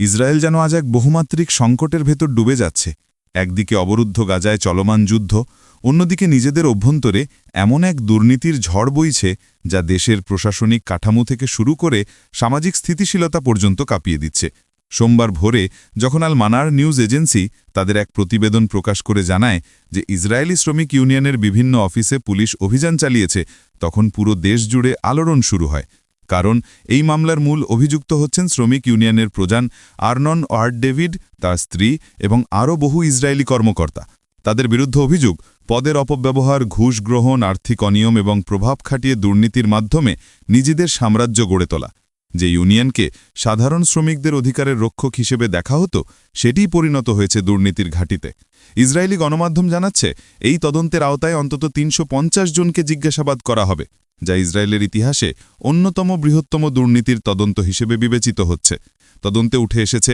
Israel যেন আজ এক বহুমাত্রিক সংকটের ভেতর ডুবে যাচ্ছে। একদিকে অবরুদ্ধ গাজায় চলমান যুদ্ধ, অন্যদিকে নিজেদের অভ্যন্তরে এমন এক দুর্নীতির ঝড় বইছে যা দেশের প্রশাসনিক কাঠামো থেকে শুরু করে সামাজিক স্থিতিশীলতা পর্যন্ত কাঁপিয়ে দিচ্ছে। সোমবার ভোরে যখন আল মানার নিউজ এজেন্সি তাদের এক প্রতিবেদন প্রকাশ করে জানায় যে ইসরায়েলি শ্রমিক ইউনিয়নের বিভিন্ন অফিসে পুলিশ অভিযান চালিয়েছে, তখন পুরো দেশ জুড়ে আলোড়ন শুরু হয়। কারণ এই মামলার মূল অভিযুক্ত হচ্ছেন শ্রমিক ইউনিয়নের প্রধান আর্নন ওয়ার্ড ডেভিড, তার স্ত্রী এবং আরও বহু ইসরায়েলি কর্মকর্তা। তাদের বিরুদ্ধে অভিযোগ, পদের অপব্যবহার, ঘুষ গ্রহণ, আর্থিক অনিয়ম এবং প্রভাব খাটিয়ে দুর্নীতির মাধ্যমে নিজেদের সাম্রাজ্য গড়ে তোলা। যে ইউনিয়নকে সাধারণ শ্রমিকদের অধিকারের রক্ষক হিসেবে দেখা হতো, সেটিই পরিণত হয়েছে দুর্নীতির ঘাটিতে। ইসরায়েলি গণমাধ্যম জানাচ্ছে, এই তদন্তের আওতায় অন্তত তিনশো পঞ্চাশ জনকে জিজ্ঞাসাবাদ করা হবে। যা ইসরায়েলের ইতিহাসে অন্যতম বৃহত্তম দুর্নীতির তদন্ত হিসেবে বিবেচিত হচ্ছে। তদন্তে উঠে এসেছে